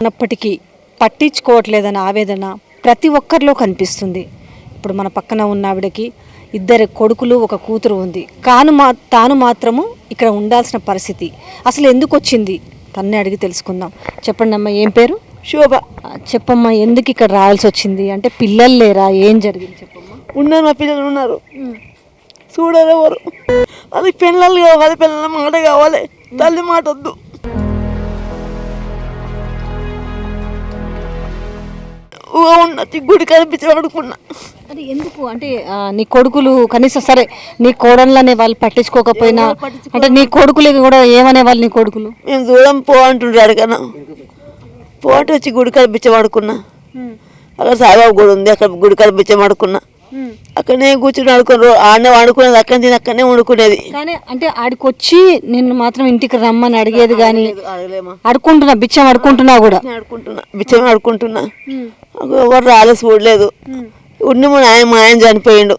ఉన్నప్పటికీ పట్టించుకోవట్లేదన్న ఆవేదన ప్రతి ఒక్కరిలో కనిపిస్తుంది. ఇప్పుడు మన పక్కన ఉన్న ఆవిడకి ఇద్దరు కొడుకులు ఒక కూతురు ఉంది. కాను మా తాను మాత్రము ఇక్కడ ఉండాల్సిన పరిస్థితి అసలు ఎందుకు వచ్చింది? తన్నే అడిగి తెలుసుకుందాం. చెప్పండి అమ్మా ఏం పేరు? శోభ. చెప్పమ్మా ఎందుకు ఇక్కడ రావాల్సి వచ్చింది? అంటే పిల్లలు లేరా? ఏం జరిగింది? చెప్పమ్మా. ఉన్నారు మా పిల్లలు ఉన్నారు. చూడరు ఎవరు. వాళ్ళకి పిల్లలు కావాలి పిల్లల మాట కావాలి. తల్లి మాట వద్దు ఊహ ఉన్నది గుడి కనిపించి పడుకున్నా అది ఎందుకు? అంటే నీ కొడుకులు కనీసం సరే నీ కోడళ్ళనే వాళ్ళు పట్టించుకోకపోయినా అంటే నీ కొడుకులు కూడా ఏమనే వాళ్ళు నీ కొడుకులు? మేము చూడం పో అంటుంటాడు కదా పో అంటే వచ్చి గుడి కనిపించి పడుకున్నా అక్కడ సాయిబాబు గుడి ఉంది అక్కడ గుడి కనిపించి పడుకున్నా అక్కడనే కూర్చుని ఆడుకుని ఆడనే వండుకునేది అక్కడ తిని అక్కడనే వండుకునేది. కానీ అంటే ఆడికి వచ్చి నిన్ను మాత్రం ఇంటికి రమ్మని అడిగేది కానీ అడుకుంటున్నా బిచ్చం అడుకుంటున్నా కూడా. నేను ఆడుకుంటున్నా బిచ్చం ఆడుకుంటున్నా. ఎవరు రాలేదు చూడలేదు ఉండి మా ఆయన మా ఆయన చనిపోయిండు.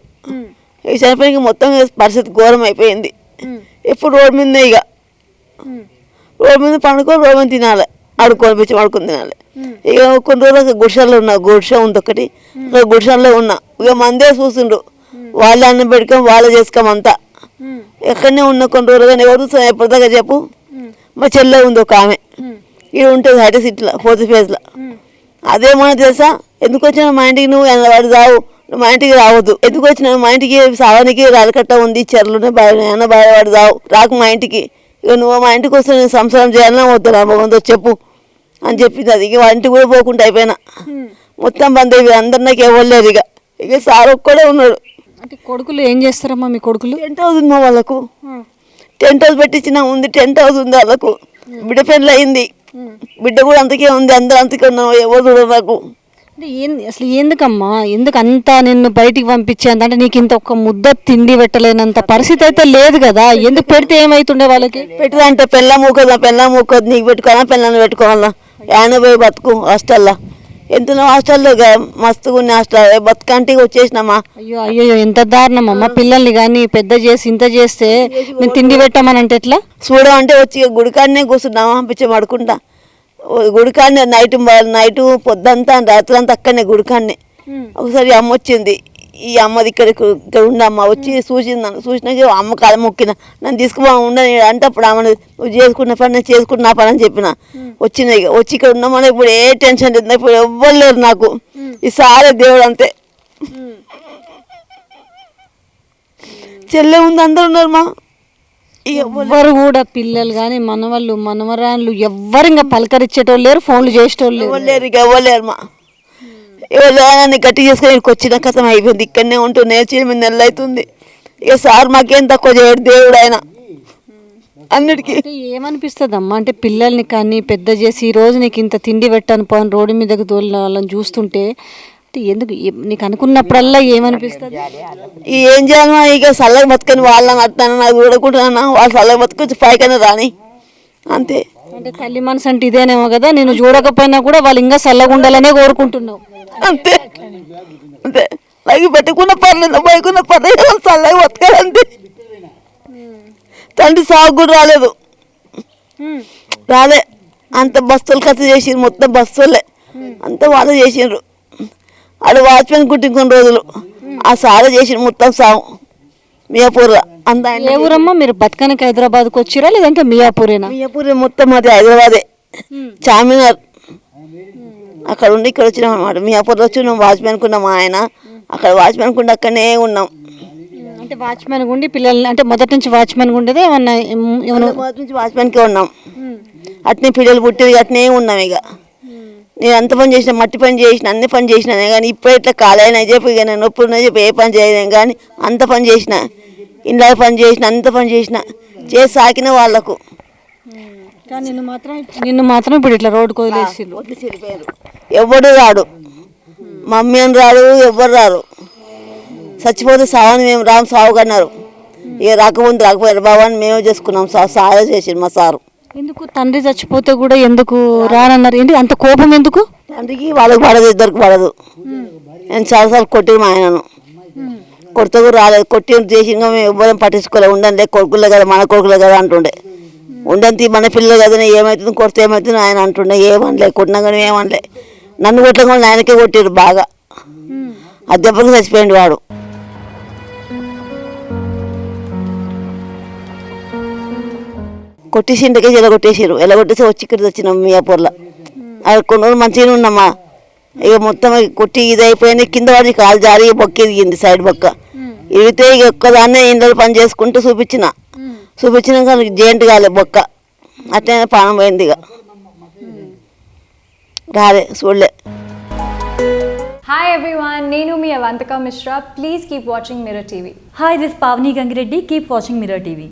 ఇక చనిపోయిన మొత్తం పరిస్థితి ఘోరం అయిపోయింది. ఎప్పుడు రోడ్డు మీద ఇక రోడ్డు మీద పండుకొని రోడ్డు మీద తినాలి. ఆడుకొని బిచ్చం ఆడుకొని తినాలి. ఇక కొన్ని రోజులు గుడిసెల్లో ఉన్నా గుడిసె ఉంది ఒకటి. గుడిసెల్లో ఉన్నా. ఇక మందే చూసిండ్రు. వాళ్ళే అన్నం పెట్టుకొని వాళ్ళే చేసుకోమంతా ఎక్కడనే ఉన్న కొన్ని రోజులు కానీ ఎవరు ఎప్పటిదాకా చెప్పు. మా చెల్లె ఉంది ఒక ఆమె. ఇది ఉంటుంది హైట సిటీలో ఫోర్త్ ఫేజ్లో అదేమన్నా తెలుసా? ఎందుకు వచ్చినా మా ఇంటికి నువ్వు వాడు రావు. నువ్వు మా ఇంటికి రావద్దు. ఎందుకు వచ్చినా మా ఇంటికి సావానికి రాలకట్ట ఉంది చెర్లునే బాగా వాడు రావు. రాకు మా ఇంటికి. ఇక నువ్వు మా ఇంటికి వస్తే నేను సంసారం చేయాలన్నా వద్దు భగవంతో చెప్పు. అని చెప్పింది అది. ఇక వాళ్ళ ఇంటికి కూడా పోకుండా అయిపోయినా. మొత్తం బంద్ అయిపోయి అందరు నాకు ఎవరు లేరు ఇక. ఇక సార్ ఒక్కడే ఉన్నాడు. అంటే కొడుకులు ఏం చేస్తారమ్మా మీ కొడుకులు? టెంట్ హౌస్ ఉంది వాళ్ళకు. టెంట్ హౌస్ పెట్టించిన ఉంది టెంట్ హౌస్ ఉంది వాళ్ళకు బిడ్డ పెళ్ళి అయింది. బిడ్డ కూడా అంతకే ఉంది అందరూ అంతకే ఉన్నాం ఎవరు చూడరు నాకు. అంటే ఏంది అసలు ఎందుకమ్మా? ఎందుకు అంత నిన్ను బయటికి పంపించేంత అంటే నీకు ఇంత ఒక్క ముద్ద తిండి పెట్టలేనంత పరిస్థితి అయితే లేదు కదా. ఎందుకు పెడితే ఏమైతుండే వాళ్ళకి? పెట్టదంటే పెళ్ళ మూకదా పెళ్ళ మూకదు నీకు పెట్టుకోవాలా పెళ్ళని పెట్టుకోవాలా? ఆయన పోయి బతుకు హాస్టల్లో. ఎంతనో హాస్టల్లో మస్తుగా ఉన్న హాస్టల్ బతుకంటికి వచ్చేసినామా? అయ్యో అయ్యో ఎంత దారుణం అమ్మ. పిల్లల్ని కానీ పెద్ద చేసి ఇంత చేస్తే మేము తిండి పెట్టామని అంటే ఎట్లా? చూడమంటే వచ్చి గుడికాడనే కూర్చున్నామా పిచ్చి పడుకుంటా. గుడికాడనే నైట్ నైట్ పొద్దంతా రాత్రి అంతా అక్కడనే గుడికాడనే. ఒకసారి అమ్మ వచ్చింది. ఈ అమ్మది ఇక్కడ ఇక్కడ ఉండి అమ్మ వచ్చి చూసింది నన్ను చూసినాక అమ్మ కాలం మొక్కిన నన్ను తీసుకుపో ఉండని అంటే అప్పుడు ఆమె నువ్వు చేసుకున్న పని నేను చేసుకున్న నా పని అని చెప్పిన. వచ్చిన ఇక వచ్చి ఇక్కడ ఉన్నామని ఇప్పుడు ఏ టెన్షన్ లేదు. ఇప్పుడు ఎవ్వరు లేరు నాకు. ఈ సారే దేవుడు అంతే. చెల్లె ఉంది అందరు ఉన్నారు మా. ఇక ఎవ్వరు కూడా పిల్లలు కానీ మనవాళ్ళు మనవరాళ్ళు ఎవ్వరు ఇంకా పలకరించేటోళ్ళు లేరు ఫోన్లు చేసేటోళ్ళు లేరు. ఇక ఇవ్వలేరు మా. ఇవ్వలేదని గట్టి చేసుకొని ఇక్కడికి వచ్చిన కథం అయిపోయింది. ఇక్కడనే ఉంటూ నేర్చి ఎనిమిది నెలలు అవుతుంది ఇక సార్ మాకేం తక్కువ చేయడు దేవుడు ఆయన. అన్నిటికీ. ఏమనిపిస్తుంది అమ్మా అంటే పిల్లల్ని కానీ పెద్ద చేసి ఈ రోజు నీకు ఇంత తిండి పెట్టాను పోని రోడ్డు మీదకి తోలిన వాళ్ళని చూస్తుంటే అంటే ఎందుకు? నీకు అనుకున్నప్పుడల్లా ఏమనిపిస్తుంది? ఏం చేయాలన్నా ఇక చల్లగా బతుకని వాళ్ళని అట్టాను నాకు చూడకుంటున్నా వాళ్ళు చల్లగా బతుకొచ్చి పైకైనా రాని. అంతే. అంటే తల్లి మనసు అంటే ఇదేనేమో కదా? నేను చూడకపోయినా కూడా వాళ్ళు ఇంకా చల్లగా ఉండాలనే కోరుకుంటున్నావు. అంతే. అంతే. నాకు పెట్టుకున్న పర్లేదు పైకున్న పర్లేదు వాళ్ళు చల్లగా బతకాలి అంతే. తండ్రి సాగు కూడా రాలేదు. రాలే. అంత బస్సులు ఖర్చు చేసిండ్రు మొత్తం బస్సులే. అంత వాళ్ళు చేసిండ్రు. ఆడ వాచ్మెన్ కుట్టి కొన్ని రోజులు. ఆ సార చేసిండ్రు మొత్తం సాగు. మియాపూర్లో. అంత ఏ ఊరమ్మా? మీరు బతకనికి హైదరాబాద్కి వచ్చిరా? లేదంటే మియాపూరేనా? మియాపూర్ మొత్తం అది హైదరాబాదే. చార్మినార్. అక్కడ ఉండి ఇక్కడ వచ్చినాం అనమాట మియాపూర్లో వచ్చి ఉన్నాం వాచ్మెన్ కున్నాం ఆయన. అక్కడ వాచ్మెన్ కుండా అక్కడనే ఉన్నాం. అంటే వాచ్మెన్ గుండి పిల్లల్ని అంటే మొదటి నుంచి వాచ్మెన్ గుండేదే ఏమన్నా మొదటి నుంచి వాచ్మెన్కే ఉన్నాం. అట్నే పిల్లలు పుట్టేది అట్నే ఉన్నాం ఇక నేను అంత పని చేసిన మట్టి పని చేసిన అన్ని పని చేసిన కానీ ఇప్పుడు ఇట్లా కాలేనా చెప్పి ఇక నేను నొప్పి ఉన్నా చెప్పి ఏ పని చేయలేను కానీ అంత పని చేసిన ఇంట్లో పని చేసిన అంత పని చేసిన చేసి సాకిన వాళ్ళకు. కానీ నిన్ను మాత్రం నిన్ను మాత్రం ఇప్పుడు ఇట్లా రోడ్డుకు వదిలేసిండ్రు. ఎవడు రాడు. మమ్మీ అని రాడు ఎవ్వరు రారు. చచ్చిపోతే సావని మేము రాము సాగు కన్నారు ఇక రాకముందు రాకపోయారు. బాబా అని మేమే చేసుకున్నాం సా సాయం చేసిండు మా సారు. ఎందుకు? తండ్రి చచ్చిపోతే కూడా ఎందుకు రానన్నారు? ఏంటి? అంత కోపం ఎందుకు? తండ్రికి వాళ్ళకి పడదు ఇద్దరికి పడదు. నేను చాలాసార్లు కొట్టి మా ఆయనను. కొడితే కూడా రాలేదు. కొట్టి చేసి ఇంకా మేము ఎవ్వరం పట్టించుకోలే. ఉండండి కొడుకులే కదా మన కొడుకులే కదా అంటుండే. ఉండంతి మన పిల్లలు కదని ఏమవుతుంది కొడితే ఏమవుతుంది ఆయన అంటుండే. ఏమనలే కొట్టినా కానీ ఏమనలే నన్ను కొట్టడం కూడా ఆయనకే కొట్టారు బాగా. ఆ చచ్చిపోయింది వాడు. కొట్టేసి ఇంటికే ఎలగొట్టేసారు ఎలగొట్టేసి వచ్చి ఇక్కడ వచ్చినాం మియాపూర్లో అది కొన్ని రోజులు మంచిగానే ఉన్నామా? ఇక మొత్తం కొట్టి ఇది అయిపోయింది. కింద వాడిని కాలు జారి బొక్క ఎదిగింది సైడ్ బొక్క ఇరిగితే ఇక ఒక్కదాన్నే ఇంట్లో పని చేసుకుంటూ చూపించిన. చూపించినాక జేంట్ కాలే బొక్క. అట్లనే పానం పోయింది కాదే చూడలే. హాయ్ ఎవ్రీ ఎవ్రీవాన్ నేను మీ Avantaka Mishra. Please keep watching Mira TV hi this Pavani Gangireddy keep watching Mira TV